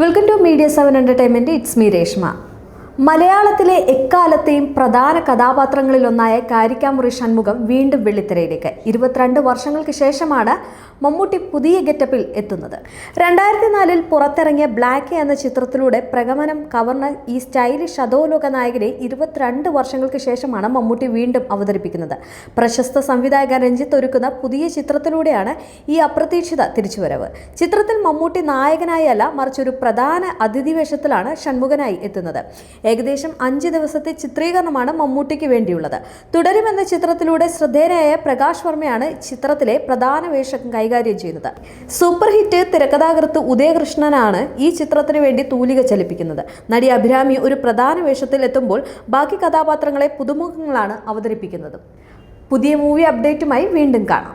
Welcome to Media 7 Entertainment, it's me Reshma. മലയാളത്തിലെ എക്കാലത്തെയും പ്രധാന കഥാപാത്രങ്ങളിലൊന്നായ കാരിക്കാമുറി ഷൺമുഖം വീണ്ടും വെള്ളിത്തിരയിലേക്ക് ഇരുപത്തിരണ്ട് വർഷങ്ങൾക്ക് ശേഷമാണ് മമ്മൂട്ടി പുതിയ ഗെറ്റപ്പിൽ എത്തുന്നത് രണ്ടായിരത്തി നാലിൽ പുറത്തിറങ്ങിയ ബ്ലാക്ക് എന്ന ചിത്രത്തിലൂടെ പ്രഗമനം കവർന്ന ഈ സ്റ്റൈലിഷ് അധോലോക നായകനെ ഇരുപത്തിരണ്ട് വർഷങ്ങൾക്ക് ശേഷമാണ് മമ്മൂട്ടി വീണ്ടും അവതരിപ്പിക്കുന്നത് പ്രശസ്ത സംവിധായകൻ രഞ്ജിത്ത് ഒരുക്കുന്ന പുതിയ ചിത്രത്തിലൂടെയാണ് ഈ അപ്രതീക്ഷിത തിരിച്ചുവരവ് ചിത്രത്തിൽ മമ്മൂട്ടി നായകനായി അല്ല മറിച്ചൊരു പ്രധാന അതിഥി വേഷത്തിലാണ് ഷൺമുഖനായി എത്തുന്നത് ഏകദേശം അഞ്ച് ദിവസത്തെ ചിത്രീകരണമാണ് മമ്മൂട്ടിക്ക് വേണ്ടിയുള്ളത് തുടരുമെന്ന ചിത്രത്തിലൂടെ ശ്രദ്ധേയനായ പ്രകാശ് വർമ്മയാണ് ചിത്രത്തിലെ പ്രധാന വേഷം കൈകാര്യം ചെയ്യുന്നത് സൂപ്പർ ഹിറ്റ് തിരക്കഥാകൃത്ത് ഉദയകൃഷ്ണനാണ് ഈ ചിത്രത്തിന് വേണ്ടി തൂലിക ചലിപ്പിക്കുന്നത് നടി അഭിരാമി ഒരു പ്രധാന വേഷത്തിൽ എത്തുമ്പോൾ ബാക്കി കഥാപാത്രങ്ങളെ പുതുമുഖങ്ങളാണ് അവതരിപ്പിക്കുന്നത് പുതിയ മൂവി അപ്ഡേറ്റുമായി വീണ്ടും കാണാം